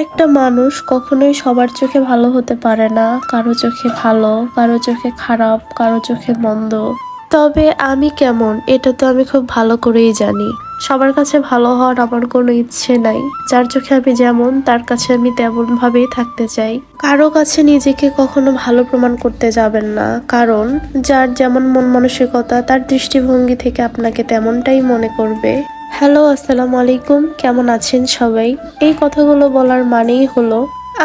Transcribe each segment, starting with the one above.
একটা মানুষ কখনোই সবার চোখে ভালো হতে পারে না। কারও চোখে ভালো, কারও চোখে খারাপ, কারও চোখে মন্দ। তবে আমি কেমন, এটা তো আমি খুব ভালো করেই জানি। সবার কাছে ভালো হওয়ার আমার কোনো ইচ্ছে নাই। যার চোখে আমি যেমন, তার কাছে আমি তেমন ভাবেই থাকতে চাই। কারও কাছে নিজেকে কখনো ভালো প্রমাণ করতে যাবেন না। কারণ, যার যেমন মন মানসিকতা, তার দৃষ্টিভঙ্গি থেকে আপনাকে তেমনটাই মনে করবে। হ্যালো, আসসালামু আলাইকুম। কেমন আছেন সবাই? এই কথাগুলো বলার মানেই হলো,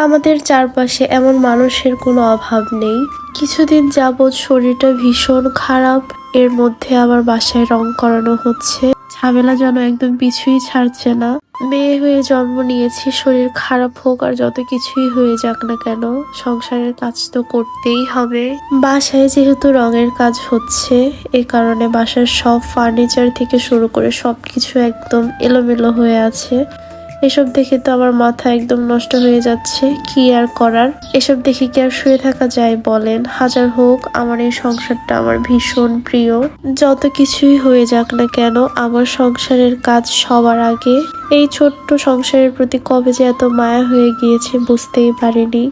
আমাদের চারপাশে এমন মানুষের কোনো অভাব নেই। কিছুদিন যাবৎ শরীরটা ভীষণ খারাপ, এর মধ্যে আবার বাসায় রং করানো হচ্ছে। ঝামেলা যেন একদম পিছুই ছাড়ছে না। মেয়ে হয়ে জন্ম নিয়েছি, শরীর খারাপ হোক আর যত কিছুই হয়ে যাক না কেন, সংসারের কাজ তো করতেই হবে। বাসায় যেহেতু রঙের কাজ হচ্ছে, এ কারণে বাসার সব ফার্নিচার থেকে শুরু করে সবকিছু একদম এলোমেলো হয়ে আছে। এসব দেখে তো আমার মাথা একদম নষ্ট হয়ে যাচ্ছে। কি আর করার? এসব দেখে কি আর শুয়ে থাকা যায় বলেন? হাজার হোক, আমার এই সংসারটা আমার ভীষণ প্রিয়। যত কিছুই হয়ে যাক না কেন, আমার সংসারের কাজ সবার আগে। এই ছোট্ট সংসারের প্রতি কবে যে এত মায়া হয়ে গিয়েছে বুঝতেই পারিনি।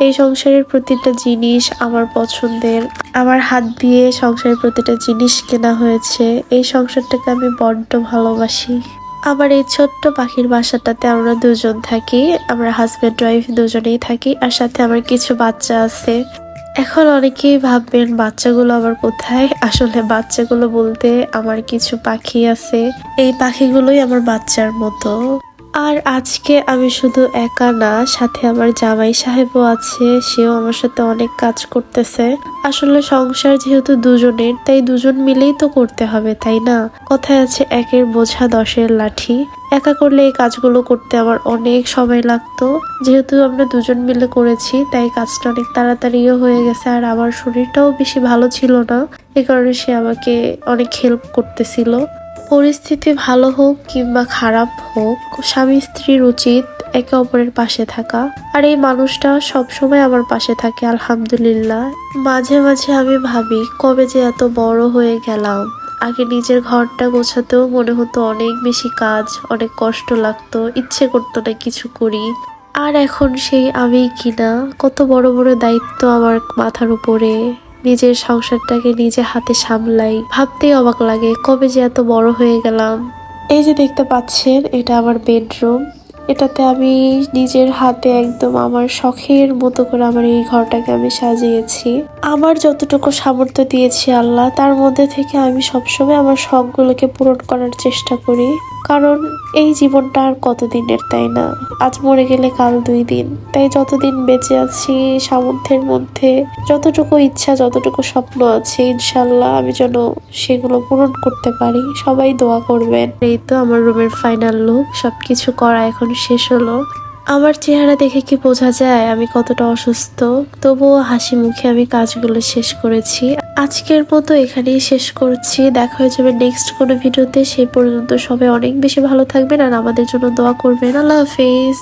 এই সংসারের প্রতিটা জিনিস আমার পছন্দের। আমার হাত দিয়ে সংসারের প্রতিটা জিনিস কেনা হয়েছে। এই সংসারটাকে আমি বড্ড ভালোবাসি। আমার এই ছোট্ট পাখির বাসাটাতে আমরা দুজন থাকি, আমরা হাজব্যান্ড ওয়াইফ দুজনেই থাকি, আর সাথে আমার কিছু বাচ্চা আছে। এখন অনেকেই ভাববেন, বাচ্চাগুলো আবার কোথায়? আসলে বাচ্চাগুলো বলতে আমার কিছু পাখি আছে। এই পাখিগুলোই আমার বাচ্চার মতো। আর আজকে আমি শুধু একা না, সাথে আমার জামাই সাহেবও আছে, সেও আমার সাথে অনেক কাজ করতেছে। আসলে সংসার যেহেতু দুজনের, তাই দুজন মিলেই তো করতে হবে, তাই না? কথায় আছে, একের বোঝা, দশের লাঠি। একা করলে এই কাজগুলো করতে আমার অনেক সময় লাগতো। যেহেতু আমরা দুজন মিলে করেছি, তাই কাজটা অনেক তাড়াতাড়িও হয়ে গেছে, আর আমার শরীরটাও বেশি ভালো ছিল না। এ কারণে সে আমাকে অনেক হেল্প করতেছিল। পরিস্থিতি ভালো হোক কিংবা খারাপ হোক, স্বামী স্ত্রীর উচিত একে অপরের পাশে থাকা। আর এই মানুষটা সবসময় আমার পাশে থাকে, আলহামদুলিল্লাহ। মাঝে মাঝে আমি ভাবি, কবে যে এত বড় হয়ে গেলাম। আগে নিজের ঘরটা গোছাতেও মনে হতো অনেক বেশি কাজ, অনেক কষ্ট লাগতো, ইচ্ছে করতো না কিছু করি। আর এখন সেই আমি কিনা কত বড় বড় দায়িত্ব আমার মাথার উপরে। নিজের সংসারটাকে নিজে হাতে সামলাই। ভাবতেই অবাক লাগে, কবে যে এত বড় হয়ে গেলাম। এই যে দেখতে পাচ্ছেন, এটা আমার বেডরুম। এটাতে আমি নিজের হাতে একদম আমার শখের মতো করে আমার এই ঘরটাকে আমি সাজিয়েছি। আমার যতটুকু সামর্থ্য দিয়েছি আল্লাহ, তার মধ্যে থেকে আমি সবসময় আমার শখগুলোকে পূরণ করার চেষ্টা করি। কারণ এই জীবনটা আর কতদিনের, তাই না? আজ মরে গেলে কাল দুই দিন। তাই যতদিন বেঁচে আছি সামর্থ্যের মধ্যে, যতটুকু ইচ্ছা, যতটুকু স্বপ্ন আছে, ইনশাল্লাহ আমি যেন সেগুলো পূরণ করতে পারি। সবাই দোয়া করবেন। এই তো আমার রুমের ফাইনাল লুক সবকিছু করা এখন শেষ হলো। আমার চেহারা দেখে কি বোঝা যায়? আমি কতটা অসুস্থ? তবুও হাসি মুখে আমি কাজগুলো শেষ করেছি। আজকের মতো এখানেই শেষ করছি। দেখা হয়ে যাবে নেক্সট কোনো ভিডিওতে। সেই পর্যন্ত সবাই অনেক বেশি ভালো থাকবেন আর আমাদের জন্য দোয়া করবেন। আল্লাহ হাফিজ।